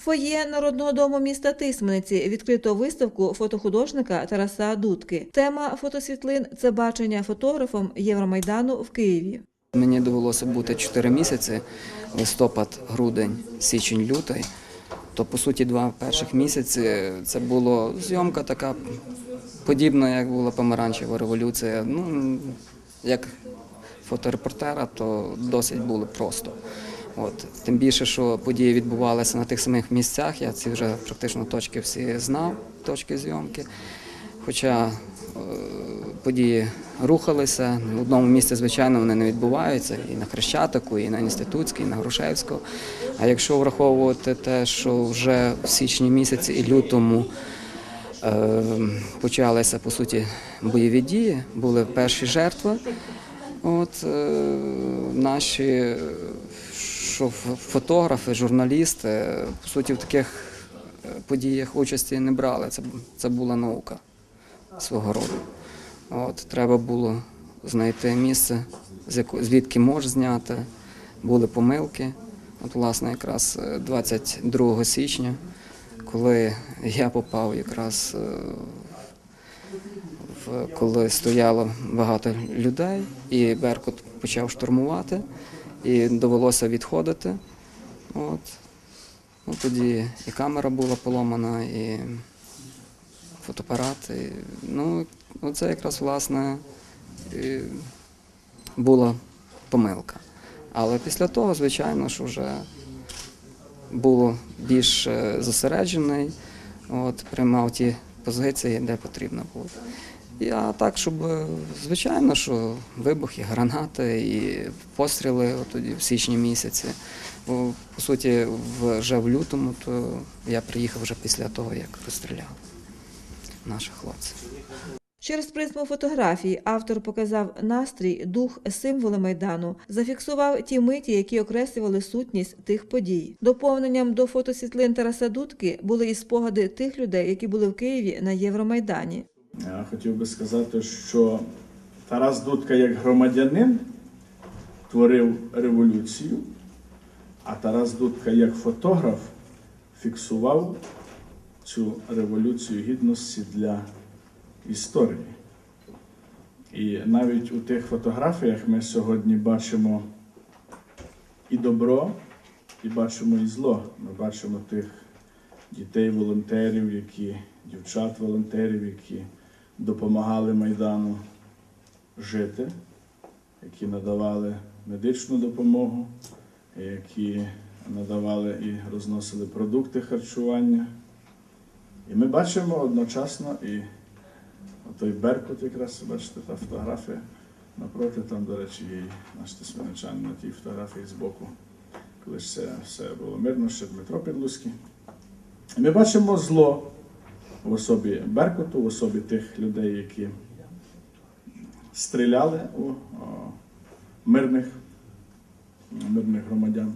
Фоє Народного дому міста Тисмениці відкрито виставку фотохудожника Тараса Дудки. Тема фотосвітлин це бачення фотографом Євромайдану в Києві. Мені довелося бути 4 місяці листопад, грудень, січень, лютий. То по суті два перших місяці це була зйомка така подібна, як була помаранчева революція. Ну як фоторепортера, то досить було просто. От тим більше, що події відбувалися на тих самих місцях. Я ці вже практично точки всі знав, точки зйомки. Хоча е, події рухалися. В одному місці, звичайно, вони не відбуваються і на Хрещатику, і на Інститутській, і на Грушевську. А якщо враховувати те, що вже в січні місяці і лютому е, почалися по суті бойові дії, були перші жертви. От е, наші що фотографи, журналісти, е, по суті, в таких е, подіях участі не брали. Це, це була наука свого роду. От, треба було знайти місце, звідки можеш зняти. Були помилки. От, власне, якраз е, 22 січня, коли я попав якраз е, в- коли стояло багато людей, і Беркут почав штурмувати, і довелося відходити. От. Ну, тоді і камера була поломана, і фотоапарат. І, ну, це якраз власне була помилка. Але після того, звичайно, що вже було більш е, зосереджений, от, приймав ті позиції, де потрібно було. А так, щоб, е, звичайно, що вибухи, гранати і постріли тоді в січні місяці. По суті, вже в лютому, то я приїхав вже після того, як розстріляли наших хлопців. Через призму фотографій автор показав настрій, дух, символи майдану, зафіксував ті миті, які окреслювали сутність тих подій. Доповненням до фотосвітлин Тараса Дудки були і спогади тих людей, які були в Києві на Євромайдані. Я хотів би сказати, що Тарас Дудка як громадянин творив революцію, а Тарас Дудка як фотограф фіксував цю революцію гідності для історії. І навіть у тих фотографіях ми сьогодні бачимо і добро, і бачимо і зло. Ми бачимо тих дітей-волонтерів, які, дівчат-волонтерів, які допомагали Майдану жити, які надавали медичну допомогу, які надавали і розносили продукти харчування. І ми бачимо одночасно і той Беркут, якраз бачите, та фотографія напроти, там, до речі, є наш тисменичан на тій фотографії збоку, коли ж це все було мирно, ще Дмитро Підлуський. І ми бачимо зло в особі Беркуту, в особі тих людей, які стріляли у мирних, мирних громадян.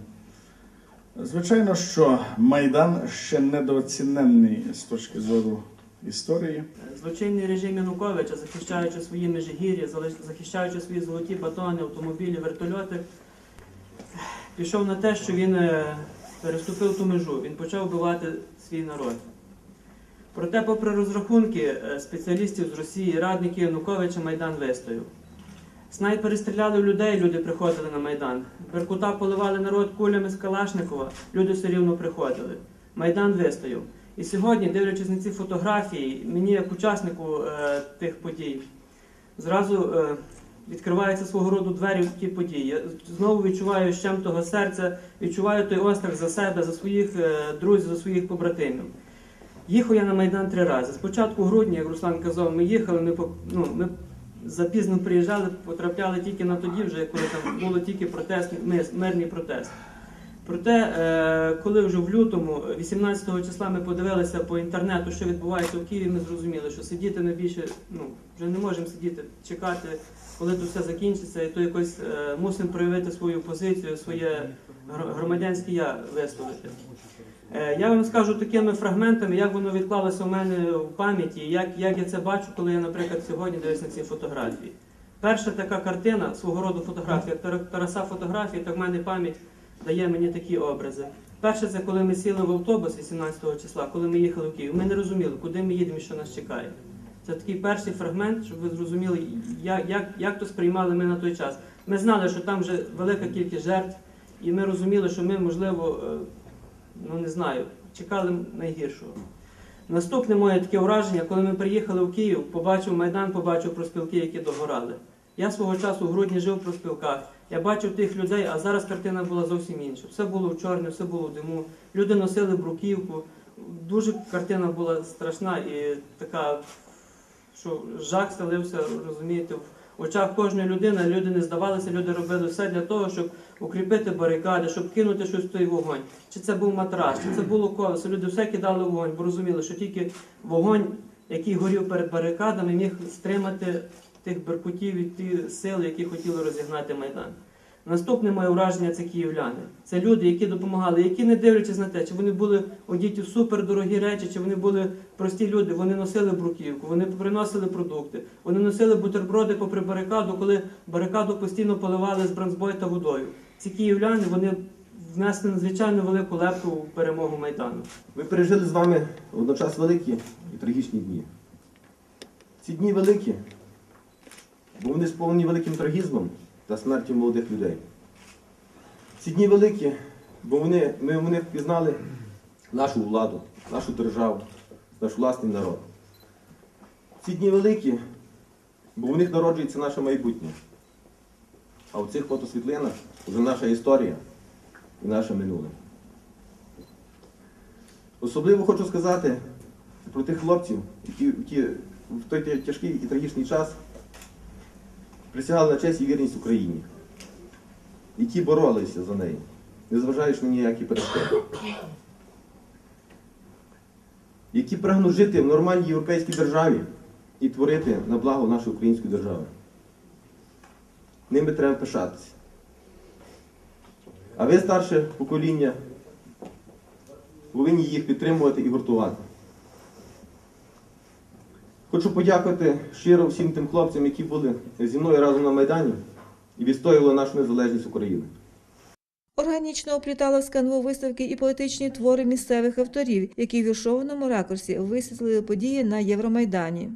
Звичайно, що Майдан ще недооцінений з точки зору історії. Злочинний режим Януковича, захищаючи свої межигір'я, захищаючи свої золоті батони, автомобілі, вертольоти, пішов на те, що він е, переступив ту межу, він почав вбивати свій народ. Проте, попри розрахунки е, спеціалістів з Росії, радників Януковича, Майдан вистояв. Снайпери стріляли в людей, люди приходили на Майдан. Беркута поливали народ кулями з Калашникова, люди все рівно приходили. Майдан вистояв. І сьогодні, дивлячись на ці фотографії, мені як учаснику е, тих подій, зразу е, відкриваються свого роду двері в ті події. Я знову відчуваю щем того серця, відчуваю той острах за себе, за своїх е, друзів, за своїх побратимів. Їхав я на Майдан три рази. Спочатку в грудні, як Руслан казав, ми їхали, ми, ну, ми запізно приїжджали, потрапляли тільки на тоді, вже коли там було тільки протест, мирний протест. Проте, е, коли вже в лютому, 18 числа, ми подивилися по інтернету, що відбувається в Києві, ми зрозуміли, що сидіти на більше, ну вже не можемо сидіти, чекати, коли тут все закінчиться, і то якось е, мусимо проявити свою позицію, своє громадянське я висловити. Е, Я вам скажу такими фрагментами, як воно відклалося у мене в пам'яті, як, як я це бачу, коли я, наприклад, сьогодні дивлюсь на ці фотографії. Перша така картина свого роду фотографія, Тараса фотографії, так в мене пам'ять дає мені такі образи. Перше, це коли ми сіли в автобус 18 числа, коли ми їхали в Київ. Ми не розуміли, куди ми їдемо і що нас чекає. Це такий перший фрагмент, щоб ви зрозуміли, як, як, як то сприймали ми на той час. Ми знали, що там вже велика кількість жертв, і ми розуміли, що ми, можливо, е, ну не знаю, чекали найгіршого. Наступне моє таке враження, коли ми приїхали в Київ, побачив Майдан, побачив проспілки, які догорали. Я свого часу в грудні жив в проспілках. Я бачив тих людей, а зараз картина була зовсім інша. Все було в чорне, все було в диму. Люди носили бруківку. Дуже картина була страшна і така, що жах селився, розумієте, очах кожної людини. Люди не здавалися, люди робили все для того, щоб укріпити барикади, щоб кинути щось в той вогонь. Чи це був матрас, чи це було колесо. Люди все кидали вогонь, бо розуміли, що тільки вогонь, який горів перед барикадами, міг стримати тих беркутів і ті сили, які хотіли розігнати Майдан. Наступне моє враження це київляни. Це люди, які допомагали, які не дивлячись на те, чи вони були одіті в супердорогі речі, чи вони були прості люди, вони носили бруківку, вони приносили продукти, вони носили бутерброди попри барикаду, коли барикаду постійно поливали з бронзбойта водою. Ці київляни вони внесли надзвичайно велику лепту у перемогу Майдану. Ми пережили з вами водночас великі і трагічні дні. Ці дні великі, бо вони сповнені великим трагізмом та смертю молодих людей. Ці дні великі, бо вони, ми вони впізнали нашу владу, нашу державу, наш власний народ. Ці дні великі, бо в них народжується наше майбутнє. А в цих фотосвітлинах вже наша історія і наше минуле. Особливо хочу сказати про тих хлопців, які в той тяжкий і трагічний час присягали на честь і вірність Україні, які боролися за неї, незважаючи на ніякі перешкоди, які прагнуть жити в нормальній європейській державі і творити на благо нашої української держави. Ними треба пишатися. А ви, старше покоління, повинні їх підтримувати і гуртувати. Хочу подякувати щиро всім тим хлопцям, які були зі мною разом на Майдані і відстоювали нашу незалежність України. Органічно оплітала з канву виставки і поетичні твори місцевих авторів, які в віршованому ракурсі висвітлили події на Євромайдані.